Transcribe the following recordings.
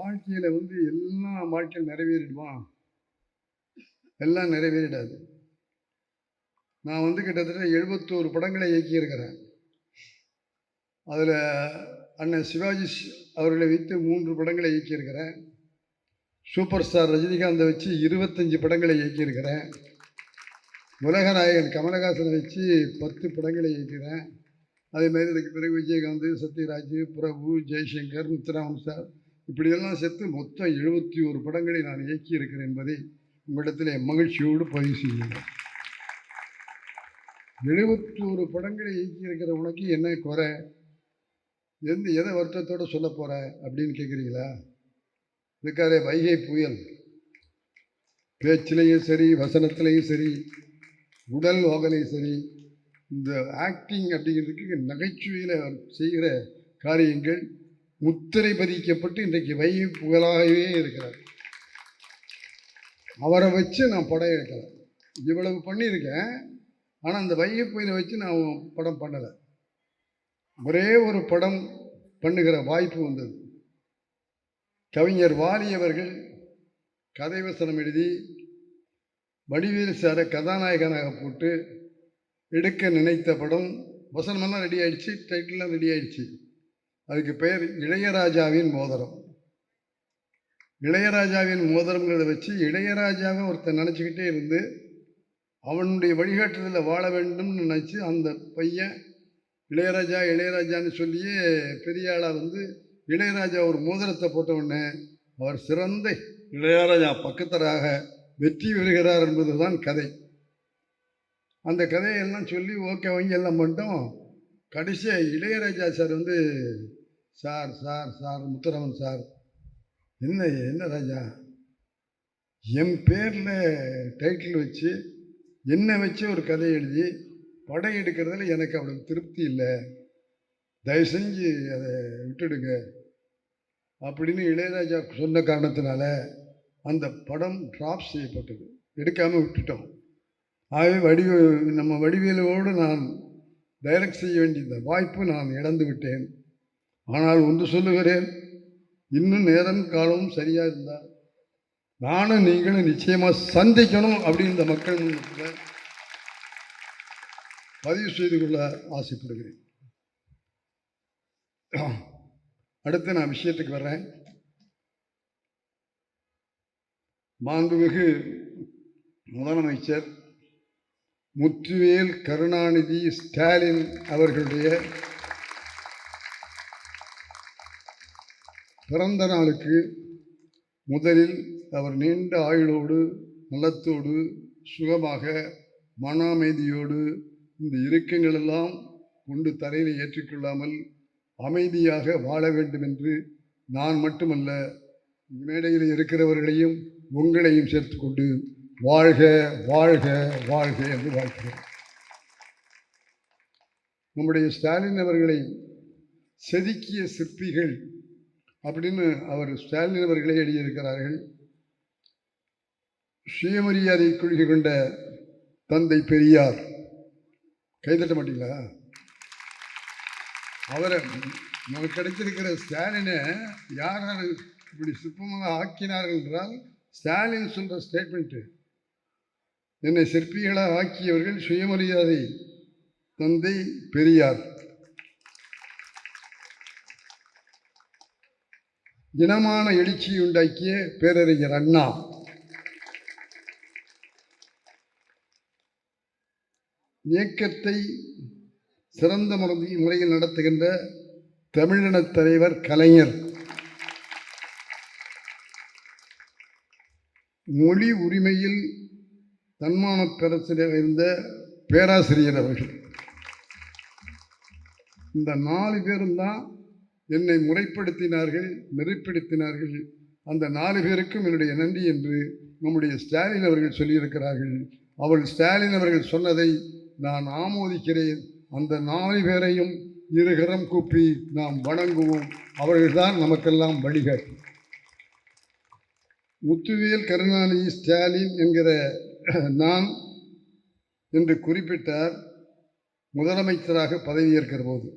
வாழ்க்கையில் வந்து எல்லா வாழ்க்கையில் நிறைவேறிடுமா? எல்லாம் நிறைவேறிடாது. நான் வந்து கிட்டத்தட்ட எழுபத்தோரு படங்களை இயக்கியிருக்கிறேன். அதில் அண்ணன் சிவாஜி அவர்களை வைத்து மூன்று படங்களை இயக்கியிருக்கிறேன். சூப்பர் ஸ்டார் ரஜினிகாந்தை வச்சு இருபத்தஞ்சி படங்களை இயக்கியிருக்கிறேன். உலகநாயகன் கமலஹாசனை வச்சு பத்து படங்களை இயக்கிறேன் அதே மாதிரி இதுக்கு பிறகு விஜயகாந்த் சத்யராஜ் பிரபு ஜெய்சங்கர் முத்துராமன் சார் இப்படியெல்லாம் சேர்த்து மொத்தம் எழுபத்தி ஒரு படங்களை நான் இயக்கியிருக்கிறேன் என்பதை உங்களிடத்தில் மகிழ்ச்சியோடு பதிவு செய்கிறேன். எழுபத்தி ஒரு படங்களை இயக்கியிருக்கிற உனக்கு என்ன குறை? எந்த எதை வருத்தத்தோடு சொல்ல போகிற அப்படின்னு கேட்குறீங்களா? இருக்காரே வைகை புயல். பேச்சிலையும் சரி வசனத்திலையும் சரி உடல் ஓகலையும் சரி இந்த ஆக்டிங் அப்படிங்கிறதுக்கு நகைச்சுவையில் செய்கிற காரியங்கள் முத்திரை பதிக்கப்பட்டு இன்றைக்கு வை புகழாகவே இருக்கிறார். அவரை வச்சு நான் படம் எடுக்கலை. இவ்வளவு பண்ணியிருக்கேன். ஆனால் அந்த வைகை வச்சு நான் படம் பண்ணலை. ஒரே ஒரு படம் பண்ணுகிற வாய்ப்பு வந்தது. கவிஞர் வாலி அவர்கள் கதை வசனம் எழுதி வடிவேலு சாரை கதாநாயகனாக போட்டு எடுக்க நினைத்த படம் வசனமெல்லாம் ரெடி ஆகிடுச்சு டைட்டில்லாம் ரெடி ஆகிடுச்சு அதுக்கு பெயர் இளையராஜாவின் மோதிரம். இளையராஜாவின் மோதிரங்கிறத வச்சு இளையராஜாவை ஒருத்தன் நினச்சிக்கிட்டே இருந்து அவனுடைய வழிகாட்டுதலில் வாழ வேண்டும்னு நினச்சி அந்த பையன் இளையராஜா இளையராஜான்னு சொல்லியே பெரிய ஆளாக வந்து இளையராஜா ஒரு மோதிரத்தை போட்ட உடனே அவர் சிறந்த இளையராஜா பக்கத்தராக வெற்றி பெறுகிறார் என்பதுதான் கதை. அந்த கதையெல்லாம் சொல்லி ஓகே வாங்கி எல்லாம் பண்ணிட்டோம். கடைசியாக இளையராஜா சார் வந்து sir sir sir Muthuraman sir. என்ன என்ன ராஜா? என் பேரில் டைட்டில் வச்சு என்னை வச்சு ஒரு கதை எழுதி படம் எடுக்கிறதுல எனக்கு அவ்வளோ திருப்தி இல்லை. தயவு செஞ்சு அதை விட்டுடுங்க. அப்படின்னு இளையராஜா சொன்ன காரணத்தினால அந்த படம் ட்ராப் செய்யப்பட்டது. எடுக்காமல் விட்டுட்டோம். ஆகவே வடிவ நம்ம வடிவேலோடு நான் டைரக்ட் செய்ய வேண்டிய இந்த வாய்ப்பு நான் இழந்து விட்டேன். ஆனால் ஒன்று சொல்லுகிறேன் இன்னும் நேரம் காலமும் சரியாக இருந்தால் நானும் நீங்களும் நிச்சயமாக சந்திக்கணும் அப்படின்னு இந்த மக்கள் முன்னத்தில் பதிவு செய்து கொள்ள ஆசைப்படுகிறேன். அடுத்து நான் விஷயத்துக்கு வர்றேன். மாண்புமிகு முதலமைச்சர் முத்துவேல் கருணாநிதி ஸ்டாலின் அவர்களுடைய பிறந்த நாளுக்கு முதலில் அவர் நீண்ட ஆயுளோடு நலத்தோடு சுகமாக மன அமைதியோடு இந்த இறுக்கங்களெல்லாம் கொண்டு தரையில் ஏற்றிக்கொள்ளாமல் அமைதியாக வாழ வேண்டும் என்று நான் மட்டுமல்ல மேடையில் இருக்கிறவர்களையும் உங்களையும் சேர்த்துக்கொண்டு வாழ்க வாழ்க வாழ்க என்று வாழ்கிறேன் நம்முடைய ஸ்டாலின் அவர்களை செதுக்கிய சிற்பிகள் அப்படின்னு அவர் ஸ்டாலின் அவர்களே எழுதியிருக்கிறார்கள். சுயமரியாதை கொள்கை கொண்ட தந்தை பெரியார். கைதட்ட மாட்டீங்களா? அவரை நமக்கு கிடைச்சிருக்கிற ஸ்டாலினை யார் யார் இப்படி சிற்பமாக ஆக்கினார்கள் என்றால் ஸ்டாலின் சொல்கிற ஸ்டேட்மெண்ட்டு என்னை சிற்பிகளாக ஆக்கியவர்கள் சுயமரியாதை தந்தை பெரியார். இனமான எழுச்சியை உண்டாக்கிய பேரறிஞர் அண்ணா. இயக்கத்தை சிறந்த முறையில் நடத்துகின்ற தமிழினத் தலைவர் கலைஞர். மொழி உரிமையில் தன்மான பேரசிரியர் இருந்த பேராசிரியர் அவர்கள். இந்த நாலு பேரும் தான் என்னை முறைப்படுத்தினார்கள் நெறிப்படுத்தினார்கள். அந்த நாலு பேருக்கும் என்னுடைய நன்றி என்று நம்முடைய ஸ்டாலின் அவர்கள் சொல்லியிருக்கிறார்கள். அவள் ஸ்டாலின் அவர்கள் சொன்னதை நான் ஆமோதிக்கிறேன். அந்த நாலு பேரையும் இருகரம் கூப்பி நாம் வணங்குவோம். அவர்கள்தான் நமக்கெல்லாம் வழிகாட்டி. முத்துவேல் கருணாநிதி ஸ்டாலின் என்கிற நான் என்று குறிப்பிட்டார் முதலமைச்சராக பதவியேற்கிற போது.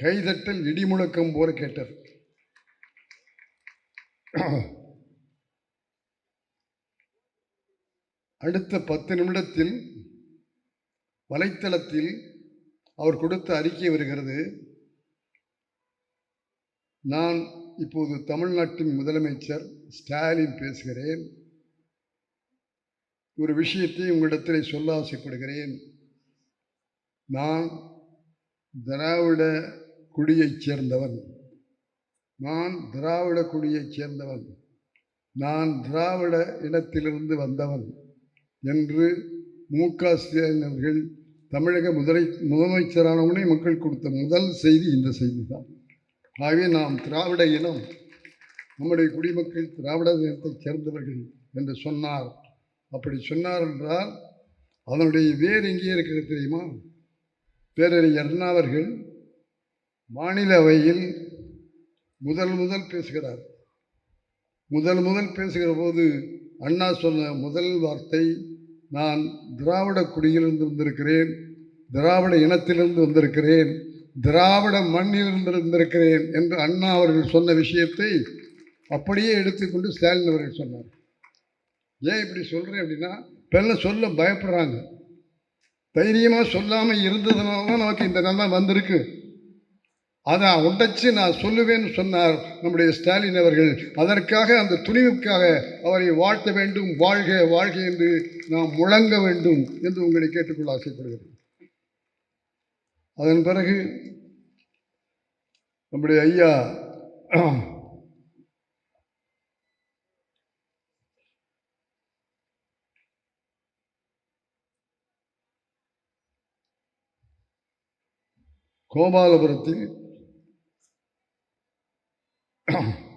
கைதட்டல் இடிமுழக்கம் போல கேட்டார் அடுத்த பத்து நிமிடத்தில் வலைத்தளத்தில் அவர் கொடுத்த அறிக்கை வருகிறது. நான் இப்போது தமிழ்நாட்டின் முதலமைச்சர் ஸ்டாலின் பேசுகிறேன். ஒரு விஷயத்தை உங்களிடத்தில் சொல்ல ஆசைப்படுகிறேன். நான் திராவிட குடியைச் சேர்ந்தவன். நான் திராவிட குடியைச் சேர்ந்தவன். நான் திராவிட இனத்திலிருந்து வந்தவன் என்று மு. க. ஸ்டாலின் அவர்கள் தமிழக முதலை முதலமைச்சரானவனே மக்கள் கொடுத்த முதல் செய்தி இந்த செய்தி தான் ஆகவே நாம் திராவிட இனம் நம்முடைய குடிமக்கள் திராவிட இனத்தைச் சேர்ந்தவர்கள் என்று சொன்னார். அப்படி சொன்னார் என்றால் அதனுடைய வேர் எங்கே இருக்கிறது தெரியுமா? பேரறிஞர் அண்ணா மாநிலவையில் மாநில அவையில் முதல் முதல் பேசுகிறார். முதல் முதல் பேசுகிற போது அண்ணா சொன்ன முதல் வார்த்தை நான் திராவிட குடியிலிருந்து வந்திருக்கிறேன் திராவிட இனத்திலிருந்து வந்திருக்கிறேன் திராவிட மண்ணிலிருந்து இருந்திருக்கிறேன் என்று அண்ணா அவர்கள் சொன்ன விஷயத்தை அப்படியே எடுத்துக்கொண்டு ஸ்டாலின் அவர்கள் சொன்னார். ஏன் இப்படி சொல்கிறேன் அப்படின்னா பெண்ண சொல்ல பயப்படுறாங்க. தைரியமாக சொல்லாமல் இருந்ததுனால தான் நமக்கு இந்த நல்லா வந்திருக்கு. அதை உடைச்சு நான் சொல்லுவேன்னு சொன்னார் நம்முடைய ஸ்டாலின் அவர்கள். அதற்காக அந்த துணிவுக்காக அவரை வாழ்த்த வேண்டும் வாழ்க வாழ்க என்று நாம் முழங்க வேண்டும் என்று உங்களை கேட்டுக்கொள்ள ஆசைப்படுகிறேன். அதன் பிறகு நம்முடைய ஐயா கோபாலபுரத்தில்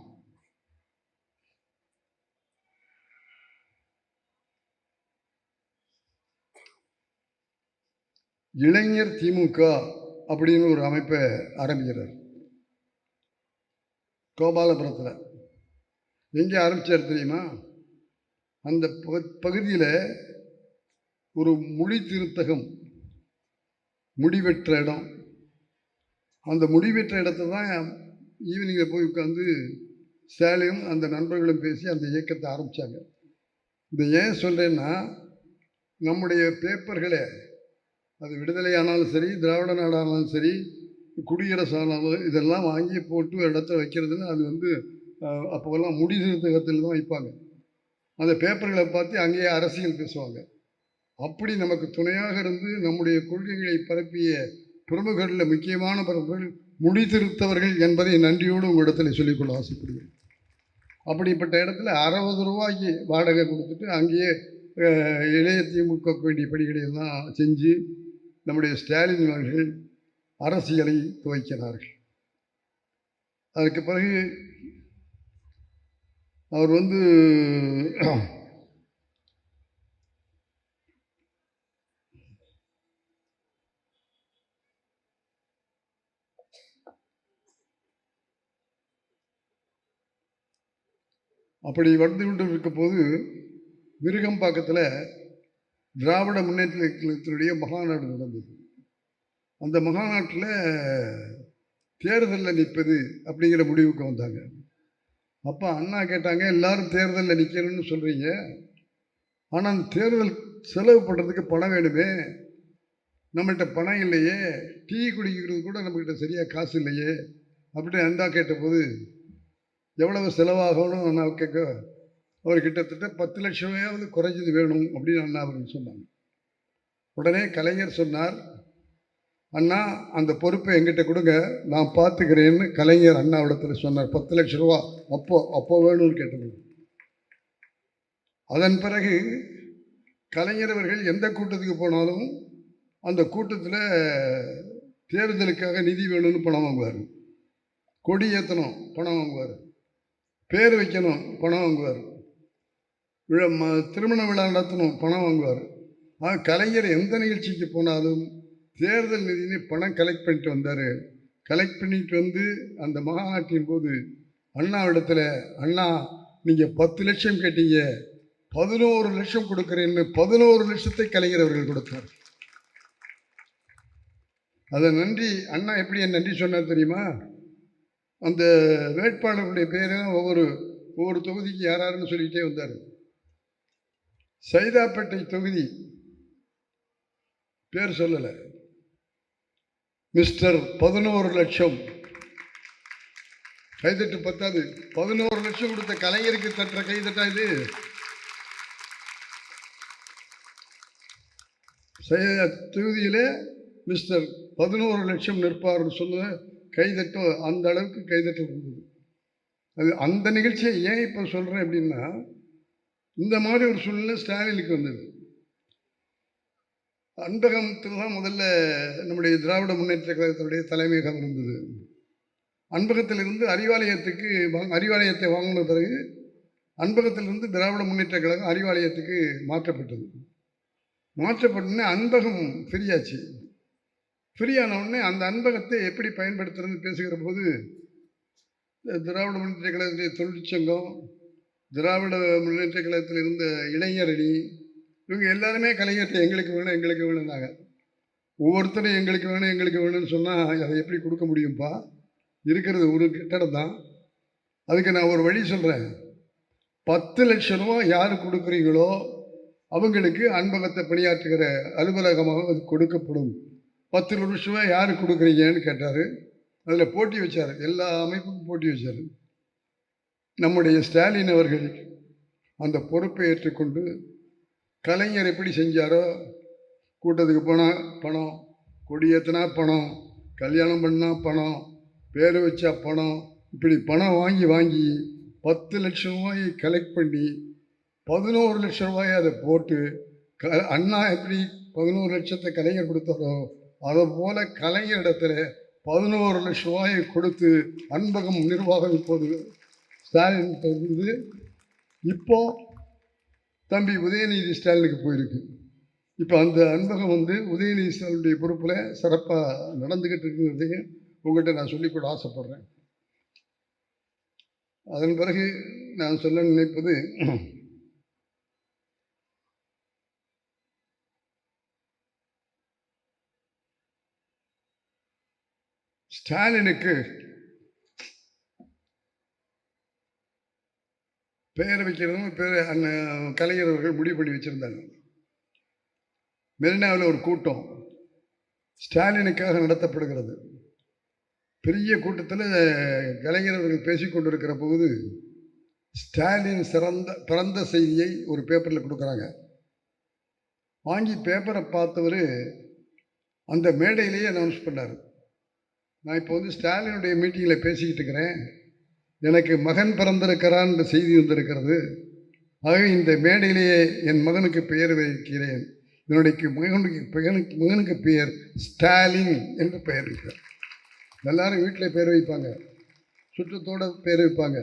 இளைஞர் திமுக அப்படின்னு ஒரு அமைப்பை ஆரம்பிக்கிறார். கோபாலபுரத்தில். எங்கே ஆரம்பித்தார் தெரியுமா? அந்த பகுதியில் ஒரு மொழி திருத்தகம் முடிவெற்ற இடம். அந்த முடிவெற்ற இடத்தை தான் ஈவினிங்கில் போய் உட்காந்து ஸ்டாலினும் அந்த நண்பர்களும் பேசி அந்த இயக்கத்தை ஆரம்பித்தாங்க இதை ஏன் சொல்கிறேன்னா நம்முடைய பேப்பர்களை அது விடுதலை ஆனாலும் சரி திராவிட நாடானாலும் சரி குடியரசு ஆனாலும் இதெல்லாம் வாங்கி போட்டு ஒரு இடத்துல வைக்கிறதுன்னு அது வந்து அப்போல்லாம் முடிசீர்த்தகத்தில் தான் வைப்பாங்க. அந்த பேப்பர்களை பார்த்து அங்கேயே அரசியல் பேசுவாங்க. அப்படி நமக்கு துணையாக இருந்து நம்முடைய கொள்கைகளை பரப்பிய பிரமுகர்களில் முக்கியமான பிரமுகர்கள் முடித்திருத்தவர்கள் என்பதை நன்றியோடு உங்களிடத்தில் சொல்லிக்கொள்ள ஆசைப்படுகிறேன். அப்படிப்பட்ட இடத்துல அறுபது ரூபாய்க்கு வாடகை கொடுத்துட்டு அங்கேயே இளைய திமுக வேண்டிய பணிகளை எல்லாம் செஞ்சு நம்முடைய ஸ்டாலின் அவர்கள் அரசியலை துவைக்கிறார்கள். அதுக்கு பிறகு அவர் வந்து அப்படி வந்து கொண்டு இருக்க போது விருகம்பாக்கத்தில் திராவிட முன்னேற்றத்தினுடைய மகாநாடு நடந்தது. அந்த மகாநாட்டில் தேர்தலில் நிற்பது அப்படிங்கிற முடிவுக்கு வந்தாங்க. அப்போ அண்ணா கேட்டாங்க எல்லாரும் தேர்தலில் நிற்கணும்னு சொல்கிறீங்க ஆனால் அந்த தேர்தல் செலவு பண்ணுறதுக்கு பணம் வேணுமே. நம்மள்கிட்ட பணம் இல்லையே. டீ குடிக்கிறது கூட நம்மக்கிட்ட சரியாக காசு இல்லையே. அப்படின்னு அந்தா கேட்டபோது எவ்வளவு செலவாகணும் அண்ணா கேட்க அவர் கிட்டத்தட்ட பத்து லட்சமையாவது குறைஞ்சது வேணும் அப்படின்னு அண்ணா அவர்கள் சொன்னாங்க. உடனே கலைஞர் சொன்னார் அண்ணா அந்த பொறுப்பை எங்கிட்ட கொடுங்க நான் பார்த்துக்கிறேன்னு கலைஞர் அண்ணாவிடத்தில் சொன்னார். பத்து லட்ச ரூபா அப்போ அப்போ வேணும்னு கேட்டது அதன் பிறகு கலைஞர் அவர்கள் எந்த கூட்டத்துக்கு போனாலும் அந்த கூட்டத்தில் தேர்தலுக்காக நிதி வேணும்னு பணம் வாங்குவார். கொடி ஏற்றணும் பணம் வாங்குவார். பேர் வைக்கணும் பணம் வாங்குவார். விழா ம- திருமண விழா நடத்தணும் பணம் வாங்குவார். ஆக கலைஞர் எந்த நிகழ்ச்சிக்கு போனாலும் தேர்தல் நிதினு பணம் கலெக்ட் பண்ணிட்டு வந்தார். கலெக்ட் பண்ணிட்டு வந்து அந்த மகாநாட்டின் போது அண்ணாவிடத்தில் அண்ணா நீங்கள் பத்து லட்சம் கேட்டீங்க. பதினோரு லட்சம் கொடுக்குறேன்னு பதினோரு லட்சத்தை கலைஞர் அவர்கள் கொடுத்தார். அதை நன்றி. அண்ணா எப்படி என் நன்றி சொன்னார் தெரியுமா? அந்த வேட்பாளருடைய பேரும் ஒவ்வொரு ஒவ்வொரு தொகுதிக்கு யாராருன்னு யாருன்னு சொல்லிக்கிட்டே வந்தார். சைதாப்பேட்டை தொகுதி பேர் சொல்லலை. மிஸ்டர் பதினோரு லட்சம். கைதட்டு பத்தாது. பதினோரு லட்சம் கொடுத்த கலைஞருக்கு தட்டுற கைதட்டா இது? தொகுதியில் தொகுதியிலே மிஸ்டர் பதினோரு லட்சம் நிற்பார்னு சொன்ன கைதட்ட அந்த அளவுக்கு கைதட்டல் இருந்தது அது அந்த நிகழ்ச்சியை ஏன் இப்போ சொல்கிறேன் அப்படின்னா இந்த மாதிரி ஒரு சூழ்நிலை ஸ்டாலினுக்கு வந்தது. அன்பகத்தில் தான் முதல்ல நம்முடைய திராவிட முன்னேற்ற கழகத்தினுடைய தலைமையகம் இருந்தது. அன்பகத்திலிருந்து அறிவாலயத்துக்கு வாங்க- அறிவாலயத்தை வாங்கின பிறகு அன்பகத்திலிருந்து திராவிட முன்னேற்ற கழகம் அறிவாலயத்துக்கு மாற்றப்பட்டது. மாற்றப்பட்டோன்னே அன்பகம் ஃப்ரீயாச்சு. ஃப்ரீயான உடனே அந்த அன்பகத்தை எப்படி பயன்படுத்துறதுன்னு பேசுகிற போது திராவிட முன்னேற்ற கழகத்துடைய தொழிற்சங்கம் திராவிட முன்னேற்ற கழகத்தில் இருந்த இளைஞரணி இவங்க எல்லாருமே கலைஞர்கிட்ட எங்களுக்கு வேணும் எங்களுக்கு வேணும்னாங்க. ஒவ்வொருத்தரும் எங்களுக்கு வேணும் எங்களுக்கு வேணும்னு சொன்னால் அதை எப்படி கொடுக்க முடியும்ப்பா இருக்கிறது ஒரு கட்டடம் தான். அதுக்கு நான் ஒரு வழி சொல்கிறேன் பத்து லட்ச ரூபா யார் கொடுக்குறீங்களோ அவங்களுக்கு அன்பகத்தை பணியாற்றுகிற அலுவலகமாக அது கொடுக்கப்படும். பத்து லட்ச யார் கொடுக்குறீங்கன்னு கேட்டார். அதில் போட்டி வச்சார். எல்லா அமைப்புக்கும் போட்டி வச்சார். நம்முடைய ஸ்டாலின் அவர்கள் அந்த பொறுப்பை ஏற்றுக்கொண்டு கலைஞர் எப்படி செஞ்சாரோ கூட்டத்துக்கு போனால் பணம் கொடியேற்றினா பணம் கல்யாணம் பண்ணால் பணம் பேர் வச்சா பணம் இப்படி பணம் வாங்கி வாங்கி பத்து லட்சம் ரூபாயை கலெக்ட் பண்ணி பதினோரு லட்ச ரூபாயை அதை போட்டு க அண்ணா எப்படி பதினோரு லட்சத்தை கலைஞர் கொடுத்தாரோ அதை போல கலைஞரிடத்தில் பதினோரு லட்சம் ரூபாயை கொடுத்து அன்பகம் நிர்வாகம் இப்போது ஸ்டாலின் இருந்து இப்போ தம்பி உதயநிதி ஸ்டாலினுக்கு போயிருக்கு. இப்போ அந்த அன்பகம் வந்து உதயநிதி ஸ்டாலினுடைய பொறுப்பில் சிறப்பாக நடந்துக்கிட்டு இருக்குங்கிறதையும் உங்கள்கிட்ட நான் சொல்லிக்கூட ஆசைப்பட்றேன். அதன் பிறகு நான் சொல்ல நினைப்பது ஸ்டாலினுக்கு பெயர் வைக்கிறதும் பேர் அண்ணன் கலைஞர் அவர்கள் முடிவு பண்ணி வச்சுருந்தாங்க. மெரினாவில் ஒரு கூட்டம் ஸ்டாலினுக்காக நடத்தப்படுகிறது. பெரிய கூட்டத்தில் கலைஞர் அவர்கள் பேசிக்கொண்டிருக்கிற போது ஸ்டாலின் சிறந்த பிறந்த செய்தியை ஒரு பேப்பரில் கொடுக்குறாங்க. வாங்கி பேப்பரை பார்த்தவர் அந்த மேடையிலேயே அனௌன்ஸ் பண்ணார். நான் இப்போ வந்து ஸ்டாலினுடைய மீட்டிங்கில் பேசிக்கிட்டு இருக்கிறேன். எனக்கு மகன் பிறந்திருக்கிறான்ற செய்தி வந்திருக்கிறது. ஆகவே இந்த மேடையிலேயே என் மகனுக்கு பெயர் வைக்கிறேன். என்னுடைய மகனுக்கு மகனுக்கு மகனுக்கு பெயர் ஸ்டாலின் என்று பெயர் வைக்கிறார். எல்லாரும் வீட்டில் பேர் வைப்பாங்க. சுற்றத்தோட பேர் வைப்பாங்க.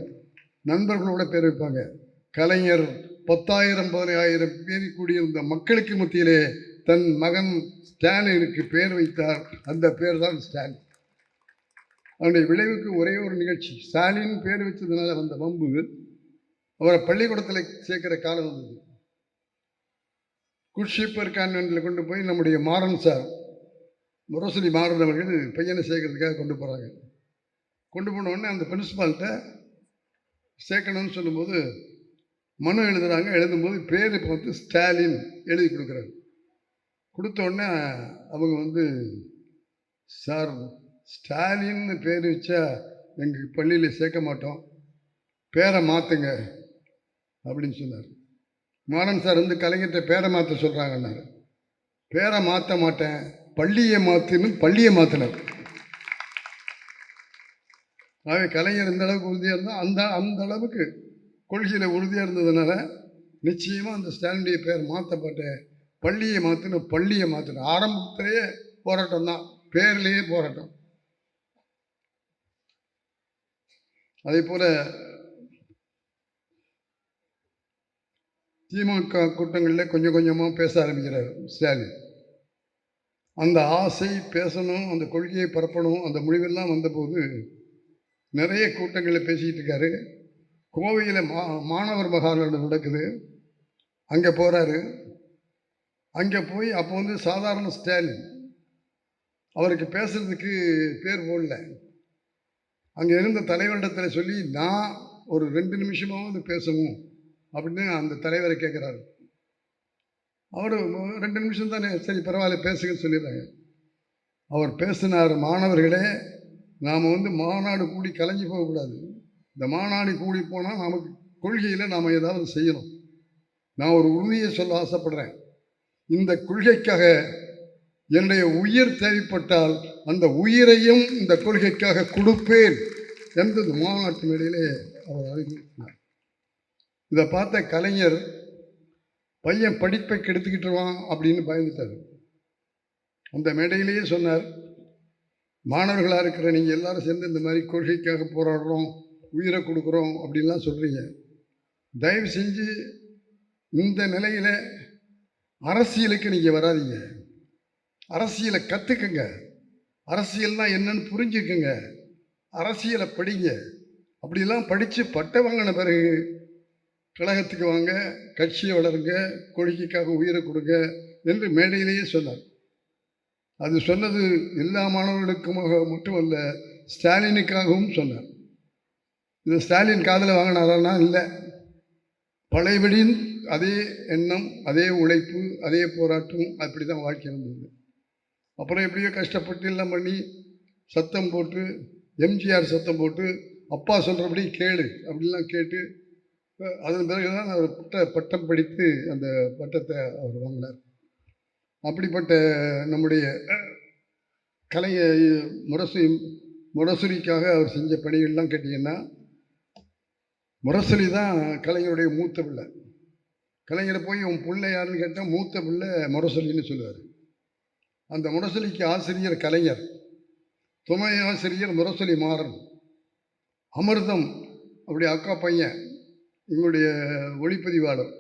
நண்பர்களோட பேர் வைப்பாங்க. கலைஞர் பத்தாயிரம் பதினாயிரம் பேர் கூடியிருந்த மக்களுக்கு மத்தியிலே தன் மகன் ஸ்டாலினுக்கு பேர் வைத்தார். அந்த பேர் தான் ஸ்டாலின். அவனுடைய விளைவுக்கு ஒரே ஒரு நிகழ்ச்சி. ஸ்டாலின் பேர் வச்சதுனால வந்த வம்பு. அவரை பள்ளிக்கூடத்தில் சேர்க்கிற காலம் வந்தது. குட்ஷீப்பர் கான்வென்ட்டில் கொண்டு போய் நம்முடைய மாறன் சார் முரசொலி மாறன் அவர்கள் பையனை சேர்க்கறதுக்காக கொண்டு போகிறாங்க கொண்டு போன அந்த பிரின்சிபால்கிட்ட சேர்க்கணும்னு சொல்லும்போது மனு எழுதுறாங்க. எழுதும்போது பேர் இப்போ வந்து ஸ்டாலின் எழுதி கொடுக்குறாங்க கொடுத்த உடனே அவங்க வந்து சார் ஸ்டாலின்னு பேர் வச்சா எங்கள் பள்ளியில் சேர்க்க மாட்டோம். பேரை மாற்றுங்க அப்படின்னு சொன்னார். மாறன் சார் வந்து கலைஞர்கிட்ட பேரை மாற்ற சொல்கிறாங்கன்னாரு பேரை மாற்ற மாட்டேன் பள்ளியை மாற்றுன்னு பள்ளியை மாற்றினார் ஆகவே கலைஞர் இந்த அளவுக்கு உறுதியாக இருந்தால் அந்த அந்த அளவுக்கு கொள்கையில் உறுதியாக இருந்ததுனால நிச்சயமாக அந்த ஸ்டாலினுடைய பேர் மாற்றப்பட்ட பள்ளியை மாற்றணும் பள்ளியை மாற்றணும் ஆரம்பத்திலேயே போராட்டம் தான் பேர்லேயே போராட்டம். அதே போல் திமுக கூட்டங்களில் கொஞ்சம் கொஞ்சமாக பேச ஆரம்பிக்கிறார் ஸ்டாலின். அந்த ஆசை பேசணும் அந்த கொள்கையை பரப்பணும் அந்த முடிவெல்லாம் வந்தபோது நிறைய கூட்டங்களில் பேசிக்கிட்டு இருக்காரு. கோவையில் மா மாணவர் மகாநாடு நடக்குது. அங்கே போகிறாரு அங்கே போய் அப்போ வந்து சாதாரண ஸ்டாலின். அவருக்கு பேசுறதுக்கு பேர் போடல. அங்கே இருந்த தலைவரிடத்தில் சொல்லி நான் ஒரு ரெண்டு நிமிஷமாவது பேசணும் அப்படின்னு அந்த தலைவரை கேட்குறாரு அவர் ரெண்டு நிமிஷம் தானே சரி பரவாயில்ல பேசுங்கன்னு சொல்லிடுறாங்க. அவர் பேசினார் மாணவர்களே நாம் வந்து மாநாடு கூடி கலைஞ்சு போகக்கூடாது. இந்த மாநாடு கூடி போனால் நமக்கு கொள்கையில் நாம் ஏதாவது செய்யணும். நான் ஒரு உறுதியை சொல்ல ஆசைப்படுறேன். இந்த கொள்கைக்காக என்னுடைய உயிர் தேவைப்பட்டால் அந்த உயிரையும் இந்த கொள்கைக்காக கொடுப்பேன் என்பது மாநாட்டு மேடையிலே அவர் அறிவித்தார் இதை பார்த்த கலைஞர் பையன் படிப்பை கெடுத்துக்கிட்டுருவான் அப்படின்னு பயந்துட்டார். அந்த மேடையிலேயே சொன்னார் மாணவர்களாக இருக்கிற நீங்கள் எல்லாரும் சேர்ந்து இந்த மாதிரி கொள்கைக்காக போராடுறோம் உயிரை கொடுக்குறோம் அப்படின்லாம் சொல்கிறீங்க தயவு செஞ்சு இந்த நிலையில் அரசியலுக்கு நீங்கள் வராதீங்க. அரசியலை கற்றுக்குங்க அரசியல்னால் என்னன்னு புரிஞ்சுக்குங்க. அரசியலை படிங்க. அப்படிலாம் படித்து பட்டை வாங்கின பிறகு கழகத்துக்கு வாங்க கட்சியை வளருங்க கொள்கைக்காக உயிரை கொடுங்க என்று மேடையிலேயே சொன்னார். அது சொன்னது எல்லா மாணவர்களுக்குமாக மட்டுமல்ல ஸ்டாலினுக்காகவும் சொன்னார். இது ஸ்டாலின் காதில் வாங்கினாரான்னா இல்லை. பழையபடியும் அதே எண்ணம் அதே உழைப்பு அதே போராட்டம் அப்படி தான் வாழ்க்கை இருந்தது. அப்புறம் எப்படியோ கஷ்டப்பட்டு எல்லாம் பண்ணி சத்தம் போட்டு எம்ஜிஆர் சத்தம் போட்டு அப்பா சொல்கிறபடி கேளு அப்படிலாம் கேட்டு அதன் பிறகு தான் அவர் பட்ட பட்டம் படித்து அந்த பட்டத்தை அவர் வாங்கினார். அப்படிப்பட்ட நம்முடைய கலையை முரசு முரசுரிக்காக அவர் செஞ்ச பணிகள்லாம் கேட்டிங்கன்னா முரசொலி தான் கலைஞருடைய மூத்த பிள்ளை. கலைஞரை போய் உன் பிள்ளை யாருன்னு கேட்டால் மூத்த பிள்ளை முரசொலின்னு சொல்லுவார். அந்த முரசொலிக்கு ஆசிரியர் கலைஞர் துணை ஆசிரியர் முரசொலி மாறன் அமிர்தம் அப்படி அக்கா பையன் எங்களுடைய ஒளிப்பதிவாளர்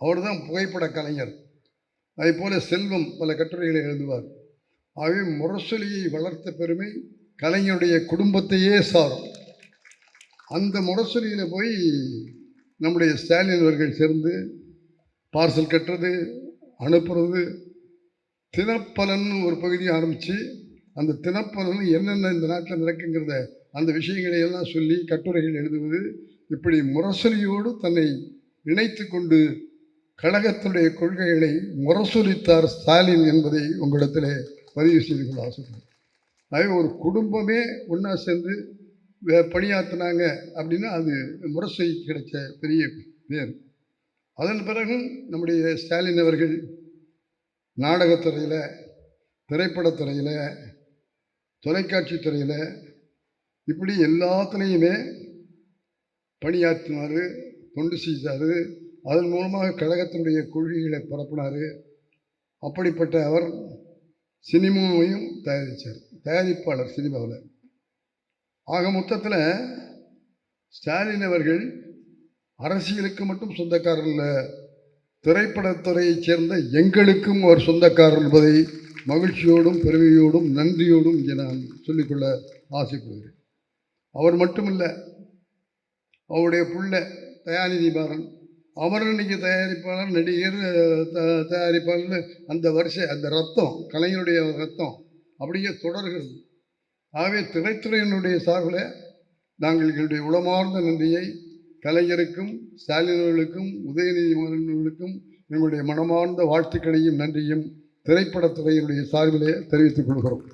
அவர் தான் புகைப்பட கலைஞர். அதே போல் செல்வம் பல கட்டுரைகளை எழுதுவார். ஆகவே முரசொலியை வளர்த்த பெருமை கலைஞருடைய குடும்பத்தையே சாரும். அந்த முரசொலியில் போய் நம்முடைய ஸ்டாலின் அவர்கள் சேர்ந்து பார்சல் கட்டுறது அனுப்புறது தினப்பலன் ஒரு பகுதியை ஆரம்பித்து அந்த தினப்பலன் என்னென்ன இந்த நாட்டில் நடக்குங்கிறத அந்த விஷயங்களை எல்லாம் சொல்லி கட்டுரைகள் எழுதுவது இப்படி முரசொலியோடு தன்னை இணைத்து கொண்டு கழகத்துடைய கொள்கைகளை முரசொலித்தார் ஸ்டாலின் என்பதை உங்களிடத்தில் பதிவு செய்து கொள்ள ஆசைப்படுறேன் ஆகவே ஒரு குடும்பமே ஒன்றா சேர்ந்து பணியாற்றினாங்க அப்படின்னா அது முரசொலி கிடைச்ச பெரிய பேர். அதன் பிறகும் நம்முடைய ஸ்டாலின் அவர்கள் நாடகத்துறையில் திரைப்படத்துறையில் தொலைக்காட்சி துறையில் இப்படி எல்லாத்துலேயுமே பணியாற்றினார் தொண்டு செய்தார். அதன் மூலமாக கழகத்தினுடைய கொள்கைகளை பரப்பினார். அப்படிப்பட்ட அவர் சினிமாவையும் தயாரித்தார் தயாரிப்பாளர் சினிமாவில். ஆக மொத்தத்தில் ஸ்டாலின் அவர்கள் அரசியலுக்கு மட்டும் சொந்தக்காரர் திரைப்படத்துறையைச் சேர்ந்த எங்களுக்கும் அவர் சொந்தக்காரர் என்பதை மகிழ்ச்சியோடும் பெருமையோடும் நன்றியோடும் இங்கே நான் சொல்லிக்கொள்ள ஆசைப்படுகிறேன். அவர் மட்டுமல்ல அவருடைய புள்ள தயாநிதி மாறன் அவர் இன்னைக்கு தயாரிப்பாளர் நடிகர் த தயாரிப்பாளர் அந்த வருஷ அந்த ரத்தம் கலைஞருடைய ரத்தம் அப்படியே தொடர்கிறது. ஆகவே திரைத்துறையினுடைய சார்பில் நாங்கள் எங்களுடைய உளமார்ந்த நன்றியை கலைஞருக்கும் ஸ்டாலின் அவர்களுக்கும் உதயநிதி அவர்களுக்கும் எங்களுடைய மனமார்ந்த வாழ்த்துக்களையும் நன்றியும் திரைப்படத்துறையினுடைய சார்பிலே தெரிவித்துக் கொள்கிறோம்.